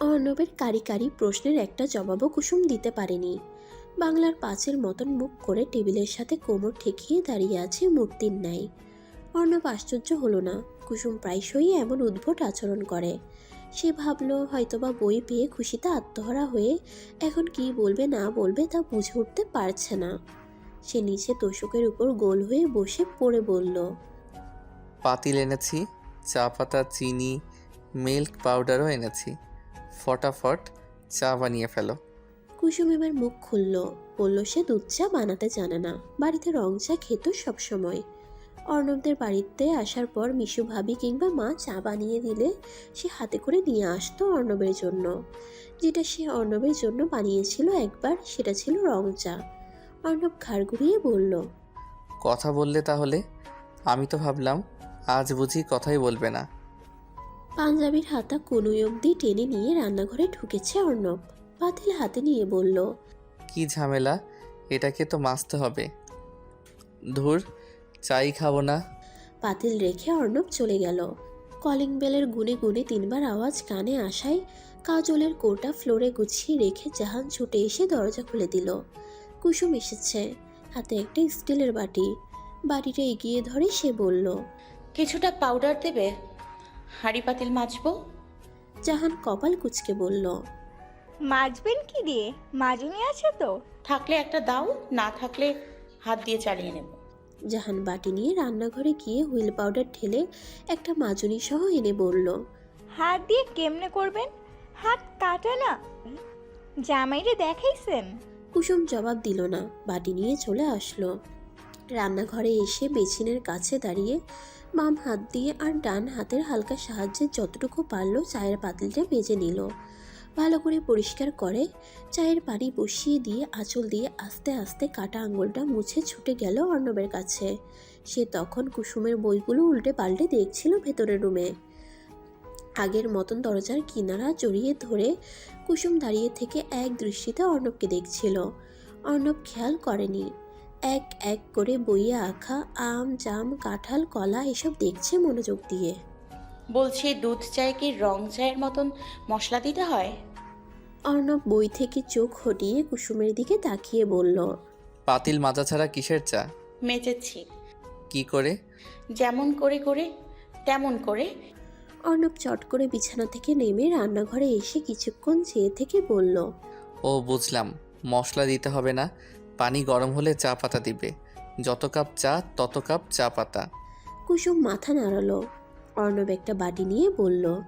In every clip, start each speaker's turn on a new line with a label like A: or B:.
A: অর্ণবের কারি কারি প্রশ্নের একটা জবাবও কুসুম দিতে পারেনি। বাংলার পাঁচের মতন মুখ করে টেবিলের সাথে কোমর ঠেকিয়ে দাঁড়িয়ে আছে মূর্তির ন্যায়। অর্ণব আশ্চর্য হলো না, কুসুম প্রায়শই এমন উদ্ভট আচরণ করে। সে ভাবল, হয়তোবা বই পেয়ে খুশিতে আত্মহারা হয়ে এখন কি বলবে না বলবে তা বুঝে উঠতে পারছে না। সে নিচে তোষকের উপর গোল হয়ে বসে পড়ে বলল,
B: পাতিল এনেছি, চা পাতা, চিনি, মিল্ক পাউডারও এনেছি। ফটাফট চা বানিয়ে ফেলো।
A: কুসুম এবার মুখ খুলল বলল সে দুধ চা বানাতে জানে না। বাড়িতে রং চা খেত সবসময়। অর্ণবদের বাড়িতে আসার পর মিশু ভাবি কিংবা মা চা বানিয়ে দিলে সে হাতে করে নিয়ে আসতো অর্ণবের জন্য। যেটা সে অর্ণবের জন্য বানিয়েছিল একবার সেটা ছিল রং চা। অর্ণব ঘাড় ঘুরিয়ে বলল
B: কথা বললে তাহলে? আমি তো ভাবলাম আজ বুঝি কথাই বলবে না।
A: পাঞ্জাবির হাতা কনুই অবধি টেনে নিয়ে রান্নাঘরে ঢুকেছে অর্ণব। পাতিল হাতে নিয়ে বলল
B: কি ঝামেলা? এটাকে তো মাজতে হবে। ধুর চাই খাব না।
A: পাতিল রেখে অর্ণব চলে গেল। কলিং বেলের গুনে গুনে তিনবার আওয়াজ কানে আসায় কাজলের কোটা ফ্লোরে গুছিয়ে রেখে জাহান ছুটে এসে দরজা খুলে দিল। কুসুম এসেছে হাতে একটা স্টিলের বাটি। বাটিটা এগিয়ে ধরে সে বলল
C: কিছুটা পাউডার দেবে? হাঁড়ি পাতিল মাজবো?
A: জাহান কপাল কুচকে বলল
D: মাজবেন কি দিয়ে? মাজুনি আছে তো।
C: থাকলে একটা দাও না থাকলে হাত দিয়ে চালিয়ে নেব।
A: জাহান বাটি নিয়ে রান্নাঘরে গিয়ে হুইল পাউডার ঢেলে একটা মাজুনি সহ এনে বলল
D: হাত দিয়ে কেমনে করবেন? হাত কাটা না। জামাইরে দেখাইছেন।
A: কুসুম জবাব দিল না বাটি নিয়ে চলে আসলো। রান্নাঘরে এসে বেসিনের কাছে দাঁড়িয়ে বাম হাত দিয়ে আর ডান হাতের হালকা সাহায্যে যতটুকু পারল চায়ের পাতিলটা মেজে নিল। ভালো করে পরিষ্কার করে চায়ের পানি বসিয়ে দিয়ে আঁচল দিয়ে আস্তে আস্তে কাটা আঙুলটা মুছে ছুটে গেল অর্ণবের কাছে। সে তখন কুসুমের বইগুলো উল্টে পাল্টে দেখছিল ভেতরের রুমে। আগের মতন দরজার কিনারা জড়িয়ে ধরে কুসুম দাঁড়িয়ে থেকে এক দৃষ্টিতে অর্ণবকে দেখছিল। অর্ণব খেয়াল করেনি। এক এক করে বইয়ে আঁকা আম জাম কাঁঠাল কলা এসব দেখছে মনোযোগ দিয়ে।
C: বলছি দুধ চায় কি রং চায়ের মতন মশলা দিতে হয়?
A: অর্ণব বই থেকে চোখ হটিয়ে কুসুমের দিকে তাকিয়ে বলল
B: পাতিল মাজা ছাড়া কিসের চা?
C: মেজেছি।
B: কি করে?
C: যেমন করে করে তেমন করে।
A: অর্ণব চট করে বিছানা থেকে নেমে রান্নাঘরে এসে কিছুক্ষণ চেয়ে থেকে বলল
B: ও বুঝলাম। মশলা দিতে হবে না পানি গরম হলে চা পাতা দিবে। যত কাপ চা তত কাপ চা পাতা।
A: কুসুম মাথা নাড়ালো। অর্ণব একটা বাটি নিয়ে বলল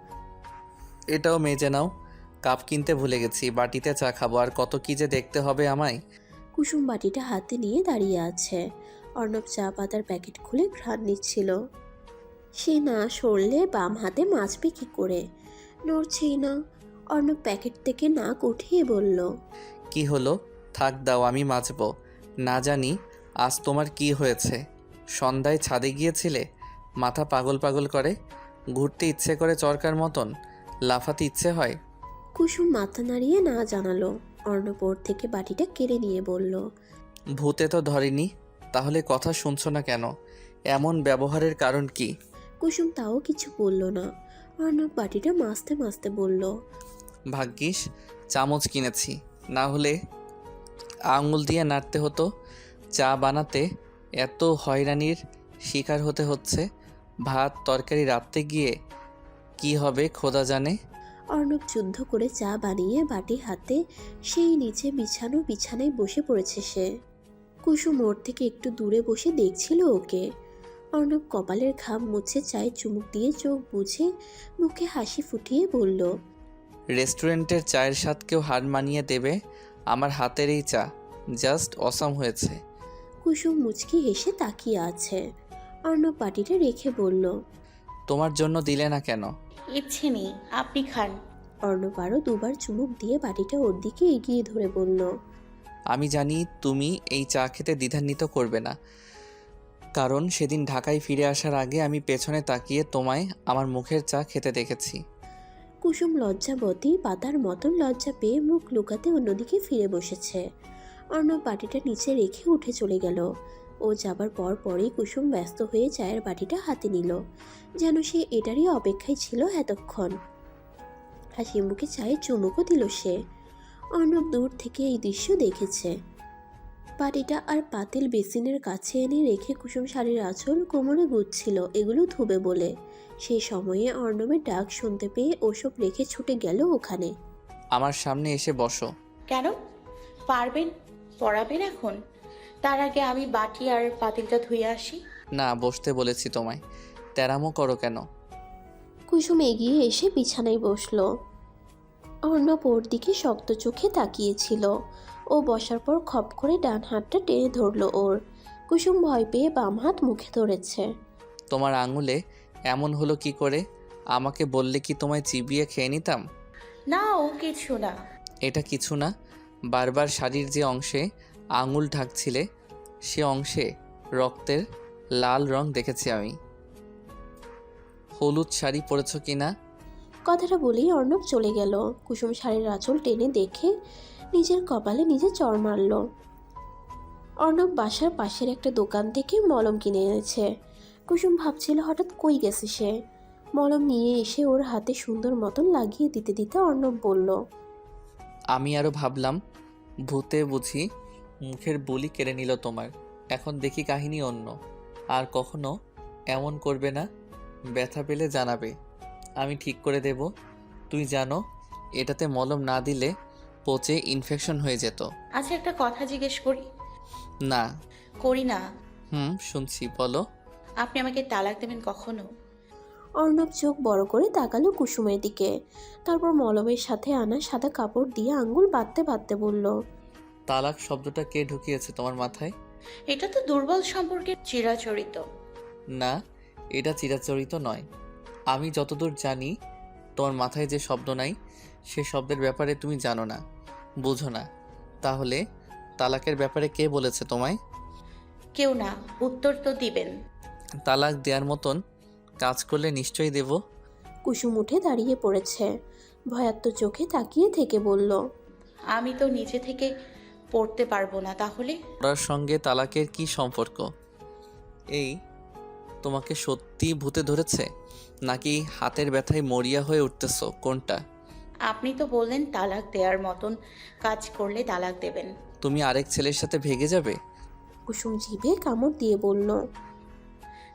B: এটাও মেজে নাও। কাপ কিনতে ভুলে গেছি বাটিতে চা খাব। আর কত কি যে দেখতে হবে আমায়।
A: কুসুম বাটিটা হাতে নিয়ে দাঁড়িয়ে আছে। অর্ণব চা পাতার প্যাকেট খুলে ঘ্রাণ নিচ্ছিল। সে না সরলে বাম হাতে মাছবে কি করে? নড়ছেই না। অর্ণব প্যাকেট থেকে নাক উঠিয়ে বলল
B: কি হলো? থাক দাও আমি মাজবো। না জানি আজ তোমার কি হয়েছে? সন্ধ্যায় ছাদে গিয়েছিলে? মাথা পাগল পাগল করে? ঘুরতে ইচ্ছে করে চরকার মতন? লাফাতে ইচ্ছে হয়?
A: কুসুম মাথা নাড়িয়ে না জানালো। অর্ণব ওর থেকে বাটিটা কেড়ে নিয়ে বলল
B: ভূতে তো ধরেনি তাহলে কথা শুনছো না কেন? এমন ব্যবহারের কারণ কি?
A: কুসুম তাও কিছু বলল না। অর্ণব বাটিটা মাছতে মাছতে বলল
B: ভাগ্যিস চামচ কিনেছি। না হলে আঙুল দিয়ে নাড়তে হতো। চা বানাতে এত হয়রানির শিকার হতে হচ্ছে। ভাত তরকারি রাঁধতে গিয়ে কি হবে খোদা জানে।
A: অর্ণব যুদ্ধ করে চা বানিয়ে বাটি হাতে সেই নিচে বিছানো বিছানায় বসে পড়েছে সে। কুসুম ওর থেকে একটু দূরে বসে দেখছিল ওকে। অর্ণব কপালের ঘাম মুছে চায়ে চুমুক দিয়ে চোখ বুঝে মুখে হাসি ফুটিয়ে বলল
B: রেস্টুরেন্টের চায়ের স্বাদকেও হার মানিয়ে দেবে? আমার হাতের এই চা। জাস্ট অসাম হয়েছে।
A: কুসুম মুচকি হেসে তাকিয়ে আছে। অর্ণব বাটিটা রেখে বলল
B: তোমার জন্য দিলে না কেন?
C: ইচ্ছে নেই আপনি খান।
A: অর্ণব আরও দুবার চুমুক দিয়ে বাটিটা ওর দিকে এগিয়ে ধরে বলল
B: আমি জানি তুমি এই চা খেতে দ্বিধান্বিত করবে না। কারণ সেদিন ঢাকায় ফিরে আসার আগে আমি পেছনে তাকিয়ে তোমায় আমার মুখের চা খেতে দেখেছি।
A: কুসুম লজ্জাবতী পাতার মতন লজ্জা পেয়ে মুখ লুকাতে অন্যদিকে ফিরে বসেছে। অর্ণব বাটিটা নিচে রেখে উঠে চলে গেল। ও যাবার পর পরেই কুসুম ব্যস্ত হয়ে চায়ের বাটিটা হাতে নিল। যেন সে এটারই অপেক্ষায় ছিল এতক্ষণ। হাসি মুখে চায়ে চুমুকও দিল সে। অর্ণব দূর থেকে এই দৃশ্য দেখেছে। পাটিটা আর পাতিল বেসিনের কাছে এনে রেখে কুসুম শাড়ির আঁচল কোমরে গুচ্ছিল এগুলো ধুবে বলে। সেই সময়ে অর্ণবের ডাক শুনতে পেয়ে ওসব রেখে ছুটে গেল ওখানে।
B: আমার সামনে এসে বসো।
C: কেন? পারবেন? পড়াবেন এখন? তার আগে আমি বাটি আর পাতিলটা ধুয়ে আসি।
B: না বসতে বলেছি তোমায়। তেরামো করো কেন?
A: কুসুম এগিয়ে এসে বিছানায় বসল। অর্ণব ওর দিকে শক্ত চোখে তাকিয়েছিল। ও বসার পর খপ করে ডান হাতটা টেনে ধরলো ওর। কুসুম ভয় পেয়ে বাম হাত মুখে ধরেছে।
B: তোমার আঙুলে এমন হলো কি করে? আমাকে বললে কি তোমায় চিবিয়ে খেয়ে নিতাম?
C: না ও কিছু না।
B: এটা কিছু না। বারবার শাড়ির যে অংশে আঙুল ঢাকছিলে সে অংশে রক্তের লাল রং দেখেছি আমি। হলুদ শাড়ি পরেছ কি না?
A: কথাটা বলেই অর্ণব চলে গেল। কুসুম শাড়ির আঁচল টেনে দেখে নিজের কপালে নিজে চড় মারল। অর্ণব বাসার পাশের একটা দোকান থেকে মলম কিনে এনেছে। কুসুম ভাবছিল হঠাৎ কই গেছে সে। মলম নিয়ে এসে ওর হাতে সুন্দর মতন লাগিয়ে দিতে দিতে অর্ণব বলল
B: আমি আরও ভাবলাম ভূতে বুঝি মুখের বলি কেড়ে নিল তোমার। এখন দেখি কাহিনী অন্য। আর কখনো এমন করবে না ব্যথা পেলে জানাবে। আমি ঠিক করে দেব তুই জানো এটাতে মলম না দিলে পচে ইনফেকশন হয়ে যেত।
C: আচ্ছা একটা কথা জিজ্ঞেস করি?
B: না।
C: করি না।
B: হুম শুনছি বলো।
C: আপনি আমাকে তালাক দেবেন কখনো?
A: অর্ণব চোখ বড় করে তাকালো কুসুমের দিকে। তারপর মলমের সাথে আনা সাদা কাপড় দিয়ে আঙ্গুল বাঁধতে বাঁধতে বলল
B: তালাক শব্দটা কে ঢুকিয়েছে তোমার মাথায়?
C: এটা তো দুর্বল সম্পর্কের চিরাচরিত।
B: না এটা চিরাচরিত নয়। আমি যতদূর জানি তোমার মাথায় যে শব্দ নাই সে শব্দের ব্যাপারে তুমি জানো না বুঝো না। তাহলে তালাকের ব্যাপারে কে বলেছে তোমায়?
C: কেউ না উত্তর তো দিবেন।
B: তালাক দেওয়ার মতন কাজ করলে নিশ্চয়ই দেব।
A: কুসুম উঠে দাঁড়িয়ে পড়েছে। ভয়াত্ম চোখে তাকিয়ে থেকে বলল
C: আমি তো নিজে থেকে পড়তে পারব না তাহলে?
B: ওর সঙ্গে তালাকের কি সম্পর্ক? এই তোমাকে সত্যি ভূতে ধরেছে? নাকি হাতের ব্যথায় মরিয়া হয়ে উঠতেছো? কোনটা?
C: আপনি তো বললেন তালাক দেওয়ার মতন কাজ করলে তালাক দেবেন।
B: তুমি আরেক ছেলের সাথে ভেগে যাবে?
A: কুসুম জিভে কামড় দিয়ে বলল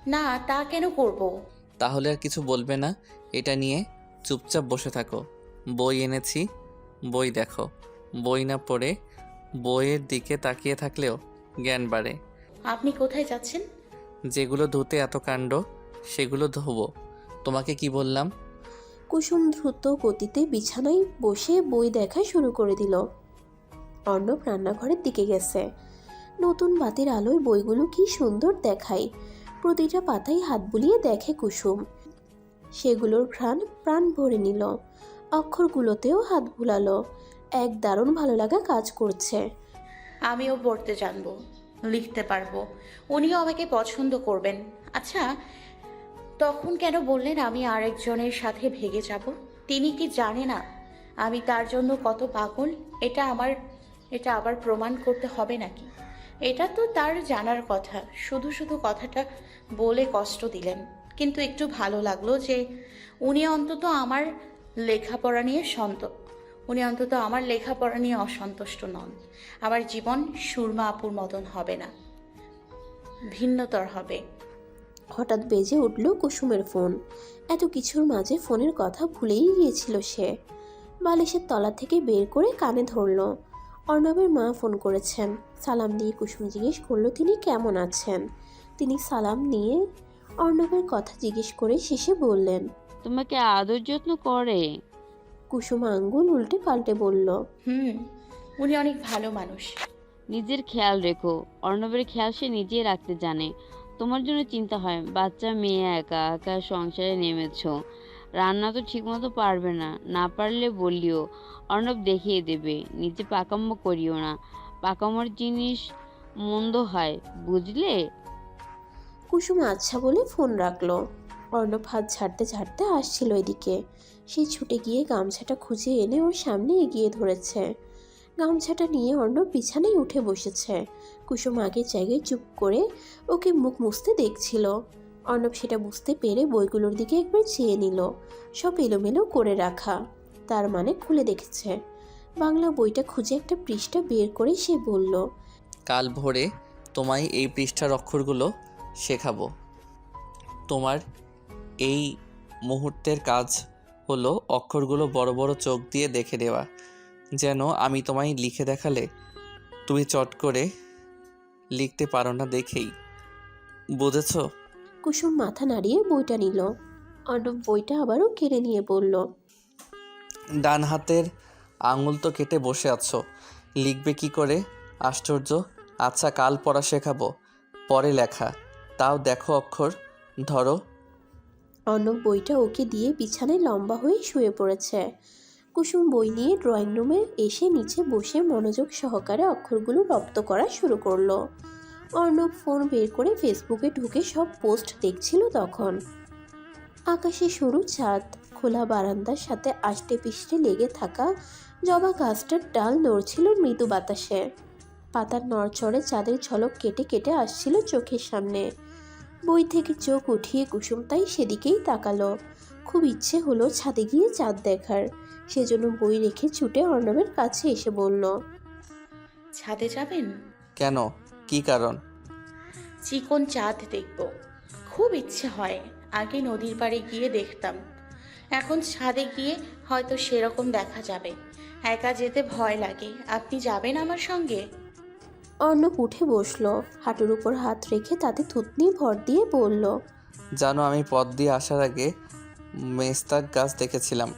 C: না তা কেন করব।
B: তাহলে আর কিছু বলবে না? এটা নিয়ে চুপচাপ বসে থাকো। বই এনেছি বই দেখো। বই না পড়ে বইয়ের দিকে তাকিয়ে থাকলেও জ্ঞান বাড়ে।
C: আপনি কোথায় যাচ্ছেন?
B: যেগুলো ধুতে এত কাণ্ড সেগুলো ধোবো। তোমাকে কি বললাম?
A: কুসুম দ্রুত গতিতে বিছানায় বসে বই দেখা শুরু করে দিল। অর্ণব রান্নাঘরের দিকে গেছে। নতুন বাতির আলোয় বইগুলো কি সুন্দর দেখায়। প্রতিটা পাতায় হাত বুলিয়ে দেখে কুসুম। সেগুলোর ঘ্রাণ প্রাণ ভরে নিল। অক্ষরগুলোতেও হাত বুলালো। এক দারুণ ভালো লাগা কাজ করছে।
C: আমিও পড়তে জানব, লিখতে পারব। উনিও আমাকে পছন্দ করবেন। আচ্ছা তখন কেন বললেন আমি আরেকজনের সাথে ভেগে যাব? তিনি কি জানে না? আমি তার জন্য কত পাগল? এটা আমার, এটা আবার প্রমাণ করতে হবে নাকি? এটা তো তার জানার কথা। শুধু শুধু কথাটা বলে কষ্ট দিলেন। কিন্তু একটু ভালো লাগল যে উনি অন্তত আমার লেখাপড়া নিয়ে সন্ত, উনি অন্তত আমার লেখাপড়া নিয়ে অসন্তুষ্ট নন। আমার জীবন সুরমা আপুর মতন হবে না। ভিন্নতর হবে।
A: হঠাৎ বেজে উঠল কুসুমের ফোন। এত কিছুর মাঝে ফোনের কথা ভুলেই গিয়েছিল সে। বালিশের তলা থেকে বের করে কানে ধরল। অর্ণবের মা ফোন করেছেন। সালাম দিয়ে কুসুম জিজ্ঞেস করল তিনি কেমন আছেন? তিনি সালাম নিয়ে অর্ণবের কথা জিজ্ঞেস করে শেষে বললেন
E: তোমাকে আদর যত্ন করে।
A: কুসুম আঙ্গুল উল্টে পাল্টে বলল
C: হুম উনি অনেক ভালো মানুষ।
E: নিজের খেয়াল রেখো অর্ণবের খেয়াল সে নিজেই রাখতে জানে। তোমার জন্য চিন্তা হয় বাচ্চা মেয়ে একা একা সংসারে নেমেছো। রান্না তো ঠিকমতো পারবে না না পারলে বলিও। অর্ণব দেখিয়ে দেবে নিজে পাকাম্য করিও না। পাকামোর জিনিস মন্দ হয়, বুঝলে?
A: কুসুম আচ্ছা বলে ফোন রাখল। অর্ণব হাত ছাড়তে ছাড়তে আসছিল এদিকে। সে ছুটে গিয়ে গামছাটা খুঁজে এনে ওর সামনে এগিয়ে ধরেছে। গামছাটা নিয়ে অর্ণব বিছানায় উঠে বসেছে। কুসুম আগের জায়গায় চুপ করে ওকে মুখ মুছতে দেখছিল। অর্ণব সেটা বুঝতে পেরে বইগুলোর দিকে একবার চেয়ে নিল। সব এলোমেলো করে রাখা। তার মানে খুলে দেখেছে। বাংলা বইটা খুঁজে একটা পৃষ্ঠা বের করে সে বলল
B: কাল ভোরে তোমায় এই পৃষ্ঠার অক্ষরগুলো শেখাবো। তোমার এই মুহূর্তের কাজ হলো অক্ষরগুলো বড় বড় চোখ দিয়ে দেখে দেওয়া। যেন আমি তোমায় লিখে দেখালে তুমি চট করে লিখতে পারো না দেখেই। বুঝেছ?
A: কুসুম মাথা নাড়িয়ে বইটা নিল। অর্ণব বইটা আবারও কেড়ে নিয়ে বলল
B: ডান হাতের আঙুল তো কেটে বসে আছো। লিখবে কি করে? আশ্চর্য। আচ্ছা কাল পড়া শেখাবো। পরে লেখা। তাও দেখো অক্ষর। ধরো।
A: অর্ণব বইটা ওকে দিয়ে বিছানায় লম্বা হয়ে শুয়ে পড়েছে। কুসুম বই নিয়ে ড্রয়িং রুমে এসে নিচে বসে মনোযোগ সহকারে অক্ষরগুলো রপ্ত করা শুরু করল। অর্ণব ফোন বের করে ফেসবুকে ঢুকে সব পোস্ট দেখছিল তখন। আকাশে সরু চাঁদ খোলা বারান্দার সাথে আষ্টে পিষ্টে লেগে থাকা জবা গাছটার ডাল নড়ছিল মৃদু বাতাসে। পাতার নড়চড়ে চাঁদের ঝলক কেটে কেটে আসছিল চোখের সামনে। বই থেকে চোখ উঠিয়ে কুসুম তাই সেদিকেই তাকালো। খুব ইচ্ছে হলো ছাদে গিয়ে চাঁদ দেখার। সেজন্য বই রেখে ছুটে অর্ণবের কাছে এসে বলল
C: ছাদে যাবেন?
B: কেন? কি কারণ?
C: চিকন চাঁদ দেখব। খুব ইচ্ছে হয়। আগে নদীর পাড়ে গিয়ে দেখতাম। এখন ছাদে গিয়ে হয়তো সেরকম দেখা যাবে। একা যেতে ভয় লাগে। আপনি যাবেন আমার সঙ্গে?
A: অর্ণব উঠে বসল। হাঁটুর উপর হাত রেখে তাতে থুতনি ভর দিয়ে বলল
B: জানো আমি পথ দিয়ে আসার আগে মেস্তাক গাছ দেখেছিলাম।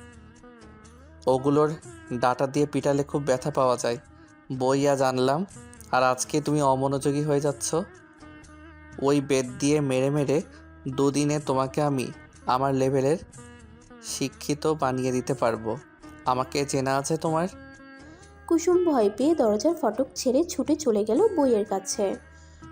B: ওগুলোর ডাটা দিয়ে পিটালে খুব ব্যথা পাওয়া যায়। বইয়া জানলাম আর আজকে তুমি অমনোযোগী হয়ে যাচ্ছ? ওই বেদ দিয়ে মেরে মেরে দুদিনে তোমাকে আমি আমার লেভেলের শিক্ষিত বানিয়ে দিতে পারব। আমাকে চেনা আছে তোমার?
A: কুসুম ভয় পেয়ে দরজার ফটক ছেড়ে ছুটে চলে গেল বইয়ের কাছে।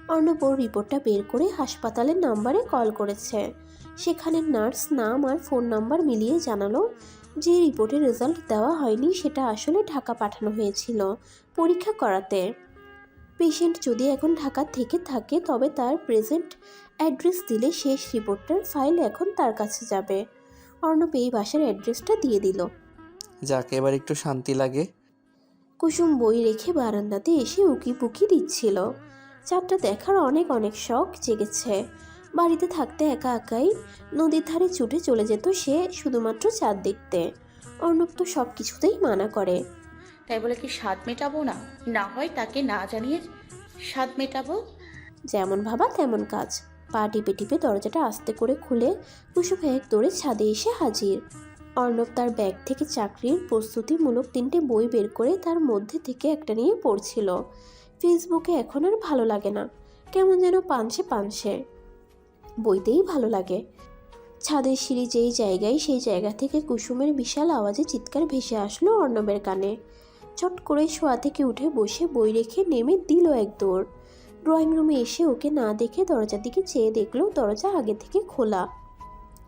A: অর্ণব ওর রিপোর্টটা বের করে হাসপাতালের নাম্বারে কল করেছে। সেখানে নার্স নাম আর ফোন নাম্বার মিলিয়ে জানালো যে রিপোর্টের রেজাল্ট দেওয়া হয়নি, সেটা আসলে ঢাকা পাঠানো হয়েছিল পরীক্ষা করাতে। পেশেন্ট যদি এখন ঢাকা থেকে থাকে, তবে তার প্রেজেন্ট অ্যাড্রেস দিলে শেষ রিপোর্টটার ফাইল এখন তার কাছে যাবে। অর্ণব এই বাসার অ্যাড্রেসটা দিয়ে দিল।
B: যাক এবার একটু শান্তি লাগে।
A: কুসুম বই রেখে বারান্দাতে এসে উকি পুকি দিচ্ছিল। চাঁদটা দেখার অনেক অনেক শখ জেগেছে। বাড়িতে থাকতে একা একাই নদীর ধারে ছুটে চলে যেত সে শুধুমাত্র চাঁদ দেখতে। অর্ণব তো সব কিছুতেই মানা করে।
C: তাই বলে কি স্বাদ মেটাবো না? না হয় তাকে না জানিয়ে স্বাদ মেটাবো?
A: যেমন ভাবা তেমন কাজ। পা টিপে টিপে দরজাটা আস্তে করে খুলে কুসুম এক দৌড়ে ছাদে এসে হাজির। অর্ণব তার ব্যাগ থেকে চাকরির প্রস্তুতিমূলক তিনটে বই বের করে তার মধ্যে থেকে একটা নিয়ে পড়ছিল। ফেসবুকে এখন আর ভালো লাগে না। কেমন যেন পানসে পানসে। বইতেই ভালো লাগে। ছাদের সিঁড়ি যেই জায়গায় সেই জায়গা থেকে কুসুমের বিশাল আওয়াজে চিৎকার ভেসে আসলো অর্ণবের কানে। চট করে শোয়া থেকে উঠে বসে বই রেখে নেমে দিল এক দৌড়। ড্রয়িং রুমে এসে ওকে না দেখে দরজার দিকে চেয়ে দেখল দরজা আগে থেকে খোলা।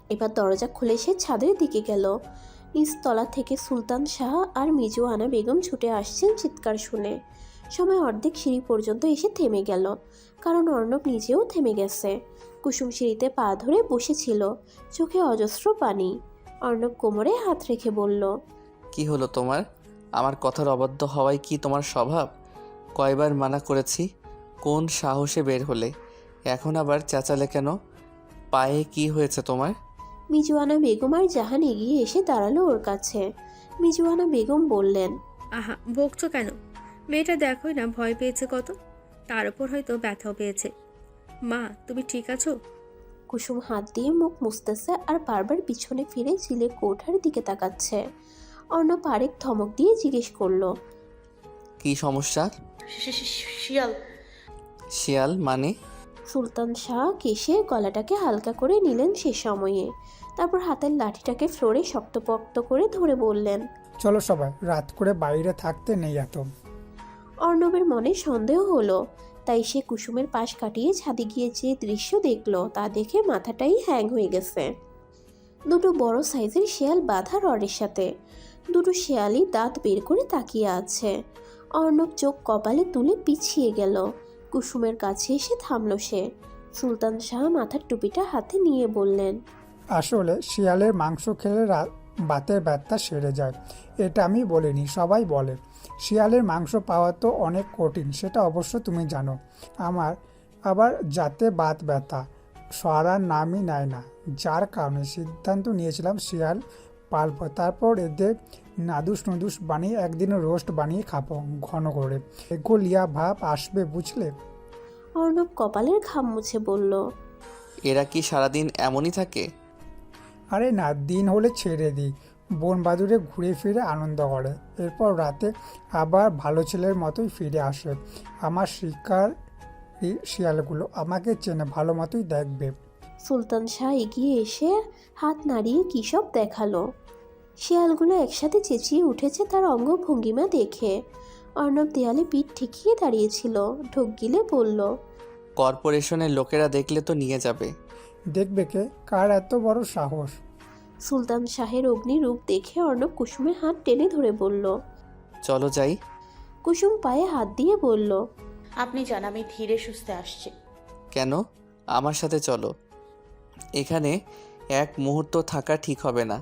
A: এবার দরজা খুলে সে ছাদের দিকে গেল। নিচতলা থেকে সুলতান শাহ আর মিজু আনা বেগম ছুটে আসছেন চিৎকার শুনে। সময় অর্ধেক সিঁড়ি পর্যন্ত এসে থেমে গেল, কারণ অর্ণব নিজেও থেমে গেছে। কুসুম সিঁড়িতে পা ধরে বসেছিল, চোখে অজস্র পানি। অর্ণব কোমরে হাত রেখে বলল,
B: কি হলো তোমার? আমার কথার অবাধ্য হওয়াই কি তোমার স্বভাব? কয়বার মানা করেছি, কোন সাহসে বের হলে? এখন আবার চেঁচালে কেন? পায়ে কি হয়েছে তোমার?
A: মিজুয়ানা বেগম আর জাহান এগিয়ে এসে দাঁড়াল ওর কাছে। মিজুয়ানা বেগম বললেন
F: আহা বকছো কেন? মেয়েটা দেখোই না ভয় পেয়েছে কত? তার উপর হয়তো ব্যথাও পেয়েছে। মা তুমি ঠিক আছো?
A: কুসুম হাত দিয়ে মুখ মুছতেছে আর বারবার পিছনে ফিরে ঝিলে কোঠার দিকে তাকাচ্ছে। অর্ণব আরেক ধমক দিয়ে জিজ্ঞেস করল
B: কি সমস্যা?
C: শিয়াল।
B: শিয়াল মানে?
A: সুলতান শাহ কেশে গলাটাকে হালকা করে নিলেন সে সময়ে। তারপর হাতের লাঠিটাকে ফ্লোরে শক্তপক্ত করে ধরে বললেন
G: চলো সবাই রাত করে বাইরে থাকতে নেই এত।
A: অর্ণবের মনে সন্দেহ হলো তাই সে কুসুমের পাশ কাটিয়ে ছাদে গিয়ে যে দৃশ্য দেখল তা দেখে মাথাটাই হ্যাং হয়ে গেছে। দুটো বড় সাইজের শেয়াল বাঁধা রডের সাথে দুটো শেয়ালই দাঁত বের করে তাকিয়ে আছে। অর্ণব চোখ কপালে তুলে পিছিয়ে গেল কুসুমের কাছে এসে থামলো সে। সুলতান শাহ মাথার টুপিটা হাতে নিয়ে বললেন
G: আসলে শিয়ালের মাংস খেলে রা- বাতের ব্যথা সেরে যায়। এটা আমি বলিনি সবাই বলে। শিয়ালের মাংস পাওয়া তো অনেক কঠিন সেটা অবশ্য তুমি জানো। আমার আবার যাতে বাত ব্যথা সরার নামই নেয় না। যার কারণে সিদ্ধান্ত নিয়েছিলাম শিয়াল পালব। তারপর এদের নাদুস নুদুস বানিয়ে একদিন রোস্ট বানিয়ে খাব ঘন করে। এগোলিয়া ভাব আসবে বুঝলে?
A: অর্ণব কপালের ঘাম মুছে বলল
B: এরা কি সারাদিন এমনই থাকে?
G: আরে না দিন হলে ছেড়ে দিই। বন বাদুরে ঘুরে ফিরে আনন্দ করে। এরপর রাতে আবার ভালো ছেলের মতোই ফিরে আসে। আমার শিকার শিয়ালগুলো আমাকে চেনে ভালো মতোই দেখবে।
A: সুলতান শাহ এগিয়ে এসে হাত নাড়িয়ে কী সব দেখাল? শিয়ালগুলো একসাথে চেঁচিয়ে উঠেছে তার অঙ্গভঙ্গিমা দেখে। অর্ণব দেয়ালে পিঠ ঠেকিয়ে দাঁড়িয়েছিল ঢোক গিলে বলল
B: কর্পোরেশনের লোকেরা দেখলে তো নিয়ে যাবে।
G: দেখবে কে? কার এত বড় সাহস?
A: সুলতান শাহের অগ্নিরূপ দেখে অর্ণব কুসুমের হাত টেনে ধরে বলল
B: চলো যাই।
A: কুসুম পায়ে হাত দিয়ে বলল
C: আপনি জান আমি ধীরে সুস্থে আসছি।
B: কেন? আমার সাথে চলো। এখানে এক মুহূর্ত থাকা ঠিক হবে না।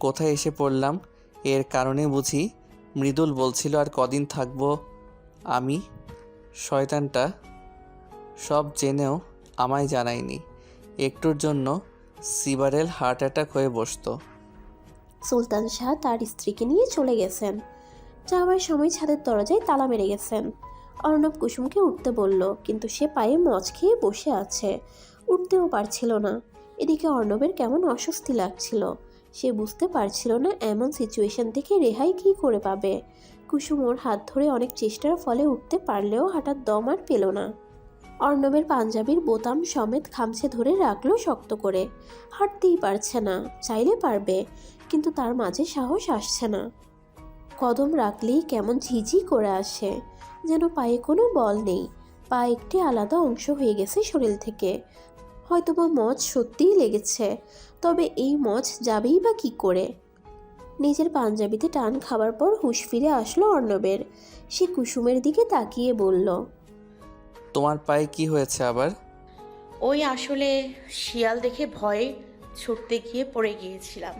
B: কোথায় এসে পড়লাম? এর কারণে বুঝি মৃদুল বলছিল আর কদিন থাকব আমি? শয়তানটা সব জেনেও আমায় জানায়নি। একটুর জন্য সিবারেল হার্ট অ্যাটাক হয়ে বসতো।
A: সুলতান শাহ তার স্ত্রীকে নিয়ে চলে গেছেন। যাওয়ার সময় ছাদের দরজায় তালা মেরে গেছেন। অর্ণব কুসুমকে উঠতে বলল, কিন্তু সে পায়ে মচ খেয়ে বসে আছে। উঠতেও পারছিল না। এদিকে অর্ণবের কেমন অস্বস্তি লাগছিল। সে বুঝতে পারছিল না এমন সিচুয়েশন থেকে রেহাই কী করে পাবে। কুসুম ওর হাত ধরে অনেক চেষ্টার ফলে উঠতে পারলেও হাঁটার দম আর পেল না। অর্ণবের পাঞ্জাবির বোতাম সমেত খামছে ধরে রাখল শক্ত করে। হাঁটতেই পারছে না, চাইলে পারবে, কিন্তু তার মাঝে সাহস আসছে না। কদম রাখলেই কেমন ঝিঝি করে আসে, যেন পায়ে কোনো বল নেই, পা একটি আলাদা অংশ হয়ে গেছে শরীর থেকে। হয়তোবা মচ সত্যিই লেগেছে, তবে এই মচ যাবেই বা কি করে? নিজের পাঞ্জাবিতে টান খাবার পর হুঁশ ফিরে আসলো অর্ণবের। সে কুসুমের দিকে তাকিয়ে বলল
B: তোমার পায়ে কি হয়েছে আবার?
C: ওই আসলে শিয়াল দেখে ভয়ে ছুটতে গিয়ে পড়ে গিয়েছিলাম।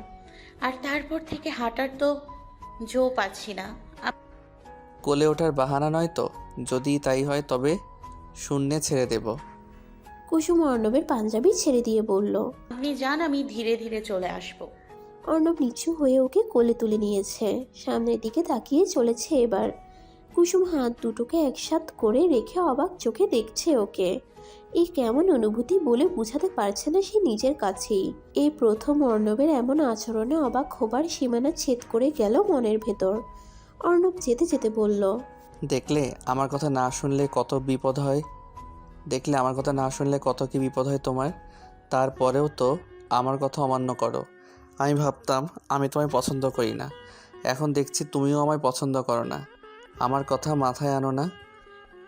C: আর তারপর থেকে হাঁটার তো জো পাচ্ছি না।
B: কোলে ওঠার বাহানা নয় তো? যদি তাই হয় তবে শূন্যে ছেড়ে দেব।
A: কুসুম অর্ণবের পাঞ্জাবি ছেড়ে দিয়ে বলল
C: আপনি যান আমি ধীরে ধীরে চলে আসব।
A: অর্ণব নিচু হয়ে ওকে কোলে তুলে নিয়েছে। সামনের দিকে তাকিয়ে চলেছে এবার। কুসুম হাত দুটোকে একসাথ করে রেখে অবাক চোখে দেখছে ওকে। এই কেমন অনুভূতি বলে বোঝাতে পারছে না সে নিজের কাছেই। এই প্রথম অর্ণবের এমন আচরণে অবাক হবার সীমানা ছেদ করে গেল মনের ভেতর। অর্ণব যেতে যেতে বলল,
B: দেখলে আমার কথা না শুনলে কত বিপদ হয়? দেখলে আমার কথা না শুনলে কত কি বিপদ হয় তোমার? তারপরেও তো আমার কথা অমান্য করো। আমি ভাবতাম আমি তোমায় পছন্দ করি না। এখন দেখছি তুমিও আমায় পছন্দ করো না। আমার কথা মাথায় আনো না?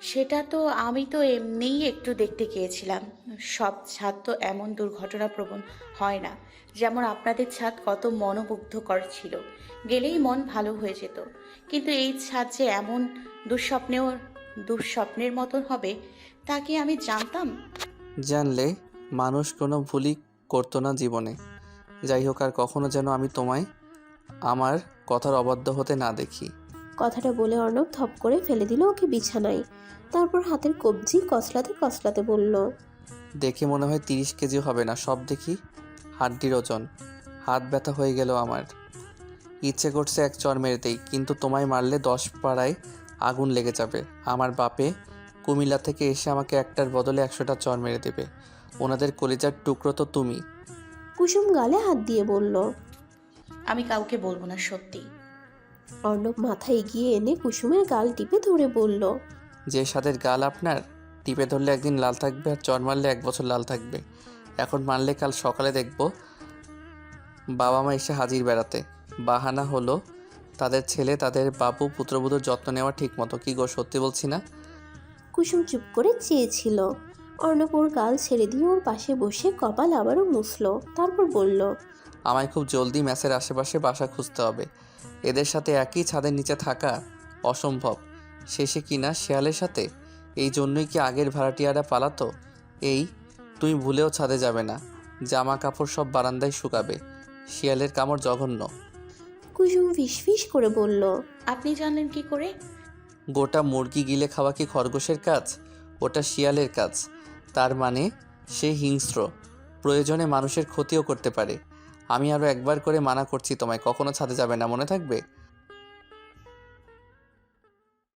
C: সেটা তো আমি তো এমনিই একটু দেখতে গিয়েছিলাম। সব ছাদ তো এমন দুর্ঘটনা প্রবণ হয় না যেমন আপনাদের ছাদ কত মনোমুগ্ধকর ছিল। গেলেই মন ভালো হয়ে যেত। কিন্তু এই ছাদ যে এমন দুঃস্বপ্নেও দুঃস্বপ্নের মতন হবে তা কি আমি জানতাম?
B: জানলে মানুষ কোনো ভুলই করতো না জীবনে। যাই হোক আর কখনো যেন আমি তোমায় আমার কথার অবাধ্য হতে না দেখি।
A: কথাটা বলে অর্ণব থপ করে ফেলে দিল ওকে বিছানায়। তারপর হাতের কবজি কসলাতে কসলাতে বলল
B: দেখে মনে হয় তিরিশ কেজি হবে না সব দেখি। হাড্ডির ওজন হাত ব্যথা হয়ে গেল আমার। ইচ্ছে করছে এক চর মেরেতেই কিন্তু তোমায় মারলে দশ পাড়ায় আগুন লেগে যাবে। আমার বাপে কুমিল্লা থেকে এসে আমাকে একটার বদলে একশোটা চর মেরে দেবে। ওনাদের কলিজার টুকরো তো তুমি।
A: কুসুম গালে হাত দিয়ে বলল
C: আমি কাউকে বলব না সত্যি
A: অর্ণব মাথা এগিয়ে এনে কুসুমের গাল টিপে ধরে বলল
B: যে স্বাদের গাল আপনার? টিপে ধরলে একদিন লাল থাকবে আর চর মারলে এক বছর লাল থাকবে। এখন মারলে কাল সকালে দেখব বাবা মা এসে হাজির বেড়াতে। বাহানা হলো তাদের ছেলে তাদের বাবু পুত্রবধূর যত্ন নেওয়া ঠিক মতো কি গো সত্যি বলছি না?
A: কুসুম চুপ করে চেয়েছিল। অর্ণব ওর গাল ছেড়ে দিয়ে ওর পাশে বসে কপাল আবারও মুছল। তারপর বলল
B: আমায় খুব জলদি ম্যাচের আশেপাশে বাসা খুঁজতে হবে। এদের সাথে একই ছাদের নিচে থাকা অসম্ভব। শেষে কিনা শেয়ালের সাথে? এই জন্যই কি আগের ভাড়াটিয়ারা পালাতো? এই তুমি ভুলেও ছাদে যাবে না। জামা কাপড় সব বারান্দায় শুকাবে। শিয়ালের কামড় জঘন্য।
A: কুসুম ফিসফিস করে বলল
C: আপনি জানেন কি করে?
B: গোটা মুরগি গিলে খাওয়া কি খরগোশের কাজ? ওটা শিয়ালের কাজ। তার মানে সে হিংস্র। প্রয়োজনে মানুষের ক্ষতিও করতে পারে। আমি আরও একবার করে মানা করছি তোমায় কখনো ছাদে যাবে না মনে থাকবে?